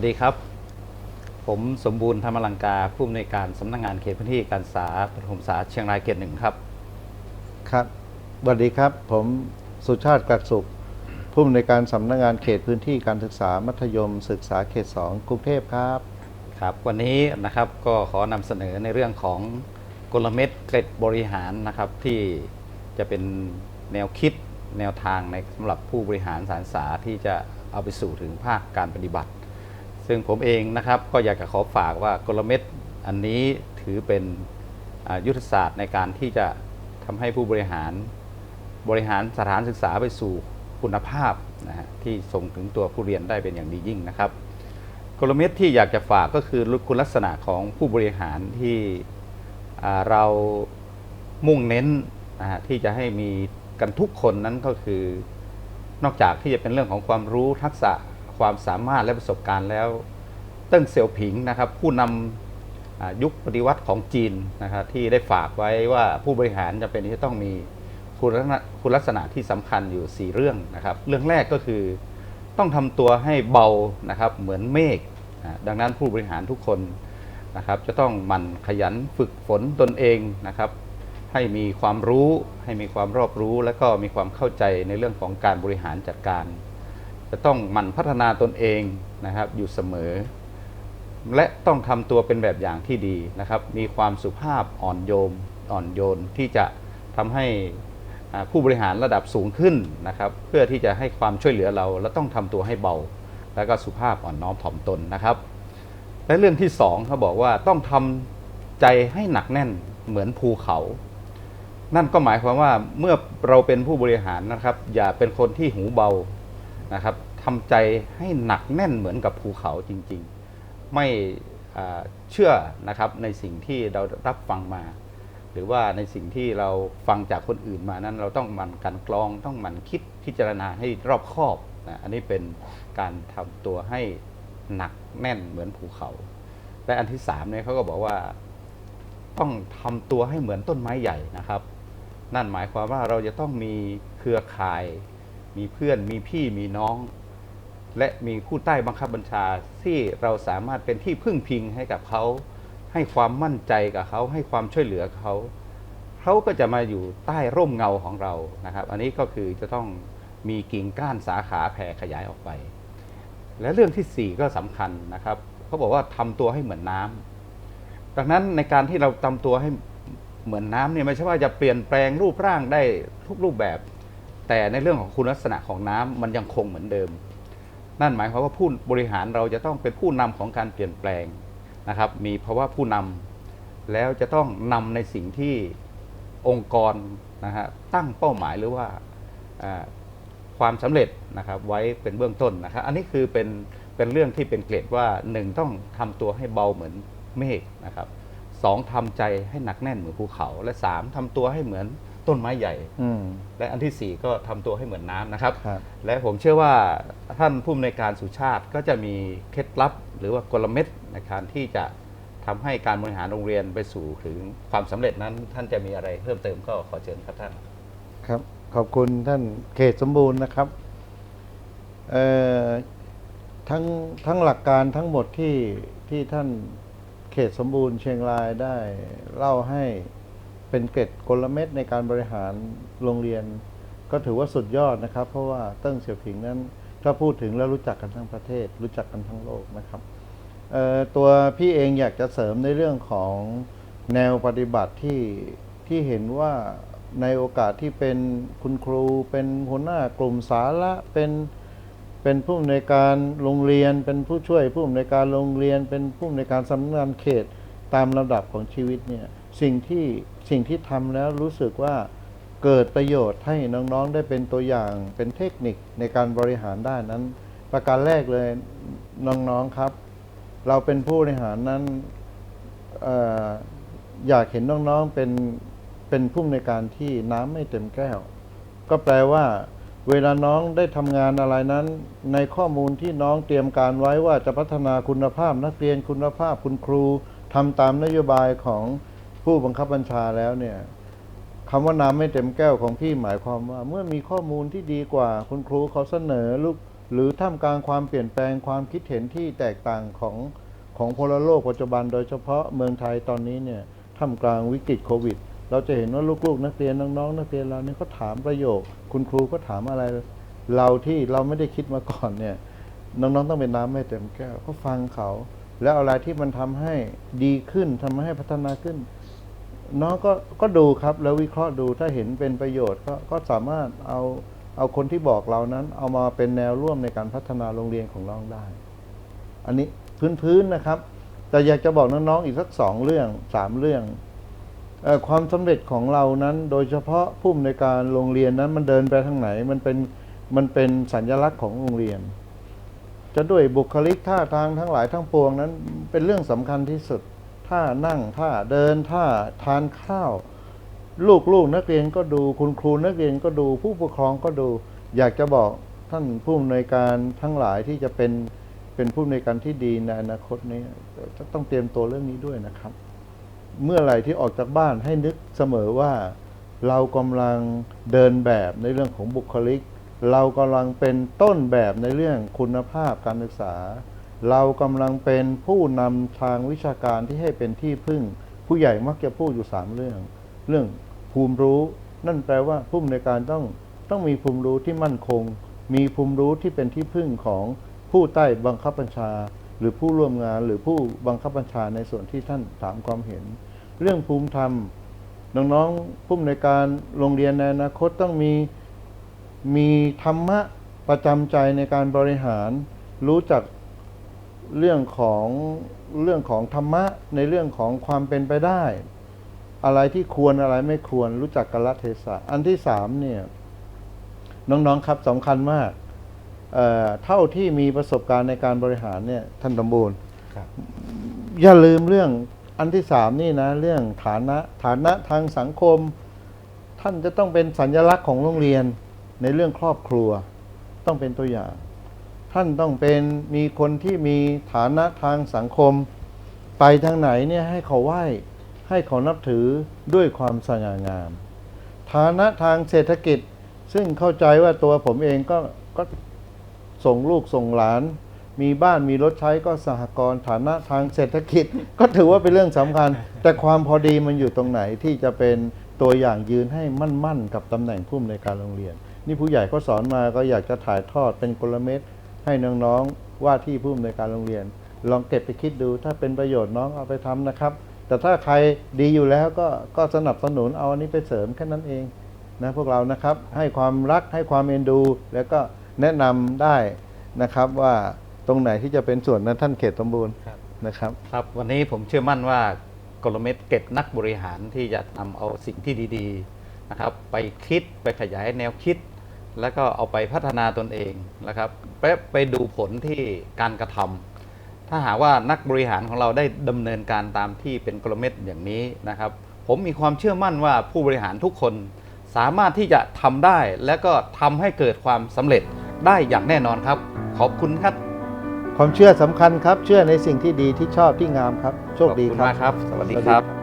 วัสดีครับ ผมสมบูรณ์ธรรมลังกาผู้อำนวยการสำนักงานเขตพื้นที่การศึกษาประถมศึกษาเชียงรายเขตหนึ่งครับ ครับสวัสดีครับ ผมสุชาติกักสุข ผู้อำนวยการสำนักงานเขตพื้นที่การศึกษามัธยมศึกษาเขต 2 กรุงเทพครับ ครับ วันนี้นะครับก็ขอนำเสนอในเรื่องของกลเม็ดเกร็ดบริหารนะครับที่จะเป็นแนวคิดแนวทางในสำหรับผู้บริหารสารศึกษาที่จะเอาไปสู่ถึงภาคการปฏิบัติ ซึ่งผมเองนะครับก็อยากจะขอฝากว่ากลเม็ดอันนี้ถือเป็นยุทธศาสตร์ในการที่จะทำให้ผู้บริหารบริหารสถานศึกษาไปสู่คุณภาพนะฮะที่ส่งถึงตัวผู้เรียนได้เป็นอย่างดียิ่งนะครับกลเม็ดที่อยากจะฝากก็คือคุณลักษณะของผู้บริหารที่เรามุ่งเน้นนะฮะที่จะให้มีกันทุกคนนั้นก็คือนอกจากที่จะเป็นเรื่องของความรู้ทักษะ ความสามารถและประสบการณ์แล้ว เติ้งเสี่ยวผิงนะครับ ผู้นำอ่ายุคปฏิวัติของจีนนะครับที่ได้ฝากไว้ว่าผู้บริหารจะเป็นที่จะต้องมีคุณลักษณะคุณลักษณะที่สำคัญอยู่ 4 เรื่องนะครับ เรื่องแรกก็คือต้องทำตัวให้เบานะครับเหมือนเมฆดังนั้นผู้บริหารทุกคนนะครับจะต้องหมั่นขยันฝึกฝนตนเองนะครับให้มีความรู้ ให้มีความรอบรู้ และก็มีความเข้าใจในเรื่องของการบริหารจัดการ จะต้องหมั่นพัฒนาตนเองนะครับอยู่เสมอ และต้องทำตัวเป็นแบบอย่างที่ดีนะครับ มีความสุภาพอ่อนโยมอ่อนโยนที่จะทำให้ผู้บริหารระดับสูงขึ้นนะครับ เพื่อที่จะให้ความช่วยเหลือเรา และต้องทำตัวให้เบา และก็สุภาพอ่อนน้อมถ่อมตนนะครับ และเรื่องที่สองเขาบอกว่าต้องทำใจให้หนักแน่นเหมือนภูเขา นั่นก็หมายความว่าเมื่อเราเป็นผู้บริหารนะครับ อย่าเป็นคนที่หูเบา นะครับทำใจให้หนักแน่นเหมือนกับภูเขาจริงๆ ไม่เชื่อนะครับในสิ่งที่เรารับฟังมา หรือว่าในสิ่งที่เราฟังจากคนอื่นมานั้น เราต้องมันกันกรองต้องมันคิดพิจารณาให้รอบคอบนะอันนี้เป็นการทำตัวให้หนักแน่นเหมือนภูเขา และอันที่สามเนี่ยเขาก็บอกว่าต้องทำตัวให้เหมือนต้นไม้ใหญ่นะครับ นั่นหมายความว่าเราจะต้องมีเครือข่าย มีเพื่อนมีพี่มีน้อง และมีผู้ใต้บังคับบัญชาที่เราสามารถเป็นที่พึ่งพิงให้กับเขา ให้ความมั่นใจกับเขา ให้ความช่วยเหลือเขาเขาก็จะมาอยู่ใต้ร่มเงาของเรานะครับ อันนี้ก็คือจะต้องมีกิ่งก้านสาขาแผ่ขยายออกไป และเรื่องที่สี่ก็สำคัญนะครับเขาบอกว่าทำตัวให้เหมือนน้ำดังนั้นในการที่เราทำตัวให้เหมือนน้ำเนี่ยไม่ใช่ว่าจะเปลี่ยนแปลงรูปร่างได้ทุกรูปแบบ แต่ในเรื่องของคุณลักษณะของน้ำมันยังคงเหมือนเดิม นั่นหมายความว่าผู้บริหารเราจะต้องเป็นผู้นำของการเปลี่ยนแปลงนะครับ มีภาวะผู้นำแล้วจะต้องนำในสิ่งที่องค์กรนะฮะตั้งเป้าหมายหรือว่าความสำเร็จนะครับไว้เป็นเบื้องต้นนะครับ อันนี้คือเป็นเป็นเรื่องที่เป็นเกรดว่าหนึ่งต้องทำตัวให้เบาเหมือนเมฆนะครับสองทำใจให้หนักแน่นเหมือนภูเขา และสามทำตัวให้เหมือน ต้นไม้ใหญ่ อืม และอันที่สี่ก็ทำตัวให้เหมือนน้ำนะครับ ครับ และผมเชื่อว่าท่านผู้อำนวยการสุชาติก็จะมีเคล็ดลับ หรือว่ากลเม็ดในการที่จะทำให้การบริหารโรงเรียนไปสู่ถึงความสำเร็จนั้น ท่านจะมีอะไรเพิ่มเติมก็ขอเชิญครับท่าน ครับขอบคุณท่านเขตสมบูรณ์นะครับเอ่อทั้งทั้งหลักการทั้งหมดที่ที่ท่านเขตสมบูรณ์เชียงรายได้เล่าให้ เป็นเกร็ดกลเม็ดในการบริหารโรงเรียน ก็ถือว่าสุดยอดนะครับ เพราะว่าเติ้งเสี่ยวผิงนั้นถ้าพูดถึงแล้วรู้จักกันทั้งประเทศ รู้จักกันทั้งโลกนะครับตัวพี่เองอยากจะเสริมในเรื่องของแนวปฏิบัติที่ที่เห็นว่าในโอกาสที่เป็นคุณครู เป็นหัวหน้ากลุ่มสาระเป็นเป็นผู้อำนวยการโรงเรียน เป็นผู้ช่วยผู้อำนวยการโรงเรียน เป็นผู้อำนวยการสำนักงานเขต ตามลำดับของชีวิตเนี่ยสิ่งที่สิ่งที่ทำแล้วรู้สึกว่าเกิดประโยชน์ให้น้องๆได้เป็นตัวอย่างเป็นเทคนิคในการบริหารได้นั้น ประการแรกเลยน้องๆครับ เราเป็นผู้บริหารนั้นออยากเห็นน้องๆเป็นเป็นผู้ในการที่น้ำไม่เต็มแก้ว ก็แปลว่า เวลาน้องได้ทำงานอะไรนั้น ในข้อมูลที่น้องเตรียมการไว้ว่าจะพัฒนาคุณภาพนักเรียนคุณภาพคุณครู ทำตามนโยบายของผู้บังคับบัญชาแล้วเนี่ยคำว่าน้ำไม่เต็มแก้วของพี่หมายความว่า เมื่อมีข้อมูลที่ดีกว่าคุณครูเขาเสนอลูกหรือท่ามกลางความเปลี่ยนแปลงความคิดเห็นที่แตกต่างของของพลโลกปัจจุบัน โดยเฉพาะเมืองไทยตอนนี้เนี่ยท่ามกลางวิกฤตโควิด เราจะเห็นว่าลูกๆ นักเรียนน้องๆนักเรียนเราเนี่ยเขาถามประโยค คุณครูก็ถามอะไร เราที่เราไม่ได้คิดมาก่อนเนี่ยน้องๆต้องเป็นน้ำไม่เต็มแก้วก็ฟังเขา แล้วอะไรที่มันทำให้ดีขึ้นทำให้พัฒนาขึ้น น้องก็ก็ดูครับ แล้ววิเคราะห์ดูถ้าเห็นเป็นประโยชน์ก็ก็สามารถเอาเอาคนที่บอกเรานั้น เอามาเป็นแนวร่วมในการพัฒนาโรงเรียนของน้องได้ อันนี้พื้นๆนะครับ แต่อยากจะบอกน้องๆอีกสักสองเรื่องสามเรื่องออความสำเร็จของเรานั้น โดยเฉพาะผู้อำนวยการโรงเรียนนั้นมันเดินไปทางไหนมันเป็นมันเป็นสัญลักษณ์ของโรงเรียน จะด้วยบุคลิกท่าทางทั้งหลายทั้งปวงนั้นเป็นเรื่องสำคัญที่สุดท่านั่งท่าเดินท่าทานข้าว ลูกลูกนักเรียนก็ดูคุณครูนักเรียนก็ดูผู้ปกครองก็ดู อยากจะบอกท่านผู้อำนวยการทั้งหลายที่จะเป็นเป็นผู้อำนวยการที่ดีในอนาคตนี้จะต้องเตรียมตัวเรื่องนี้ด้วยนะครับ เมื่อไหร่ที่ออกจากบ้านให้นึกเสมอว่า เรากำลังเดินแบบในเรื่องของบุคลิก เรากำลังเป็นต้นแบบในเรื่องคุณภาพการศึกษา เรากำลังเป็นผู้นำทางวิชาการที่ให้เป็นที่พึ่ง ผู้ใหญ่มักจะพูดอยู่สามเรื่อง เรื่องภูมิรู้ นั่นแปลว่าผู้อำนการต้องต้องมีภูมิรู้ที่มั่นคง มีภูมิรู้ที่เป็นที่พึ่งของผู้ใต้บังคับบัญชา หรือผู้ร่วมงานหรือผู้บังคับบัญชาในส่วนที่ท่านถามความเห็น เรื่องภูมิธรรมน้องๆผู้อำนการโรงเรียนในอนาคตต้องมี มีธรรมะประจำใจในการบริหาร รู้จักเรื่องของเรื่องของธรรมะในเรื่องของความเป็นไปได้ อะไรที่ควรอะไรไม่ควร รู้จักกาลเทศะ อันที่สามเนี่ยน้องๆครับสำคัญมากเอ่อเท่าที่มีประสบการณ์ในการบริหารเนี่ยท่านสมบูรณ์ครับอย่าลืมเรื่องอันที่สามนี่นะ เรื่องฐานะฐานะทางสังคม ท่านจะต้องเป็นสัญลักษณ์ของโรงเรียน ในเรื่องครอบครัวต้องเป็นตัวอย่าง ท่านต้องเป็นมีคนที่มีฐานะทางสังคม ไปทางไหนเนี่ยให้เขาไหว้ให้เขานับถือด้วยความสง่างาม ฐานะทางเศรษฐกิจซึ่งเข้าใจว่าตัวผมเองก็ก็ส่งลูกส่งหลาน มีบ้านมีรถใช้ก็สหกรณ์ฐานะทางเศรษฐกิจ ก็ถือว่าเป็นเรื่องสำคัญ แต่ความพอดีมันอยู่ตรงไหนที่จะเป็นตัวอย่างยืนให้มั่นๆ กับตำแหน่งผู้อำนวยการโรงเรียน นี่ผู้ใหญ่ก็สอนมาก็อยากจะถ่ายทอดเป็นกลเม็ดให้น้องๆว่าที่ผู้อำนวยการโรงเรียน ลองเก็บไปคิดดูถ้าเป็นประโยชน์น้องเอาไปทำนะครับ แต่ถ้าใครดีอยู่แล้วก็ก็สนับสนุนเอาอันนี้ไปเสริมแค่นั้นเองนะพวกเรานะครับให้ความรักให้ความเอ็นดู แล้วก็แนะนำได้นะครับว่าตรงไหนที่จะเป็นส่วนนั้นท่านเขตสมบูรณ์ครับนะครับครับวันนี้ผมเชื่อมั่นว่ากลเม็ดเก็บนักบริหารที่จะนำเอาสิ่งที่ดี ๆ นะครับไปคิดไปขยายแนวคิด แล้วก็เอาไปพัฒนาตนเองนะครับไปไปดูผลที่การกระทำถ้าหากว่านักบริหารของเราได้ดำเนินการตามที่เป็นกลเม็ดอย่างนี้นะครับ ผมมีความเชื่อมั่นว่าผู้บริหารทุกคนสามารถที่จะทำได้ และก็ทำให้เกิดความสำเร็จได้อย่างแน่นอนครับ ขอบคุณครับ ความเชื่อสำคัญครับ เชื่อในสิ่งที่ดีที่ชอบที่งามครับ โชคดีขอบคุณครับมากครับ สวัสดีสวัสดีครับ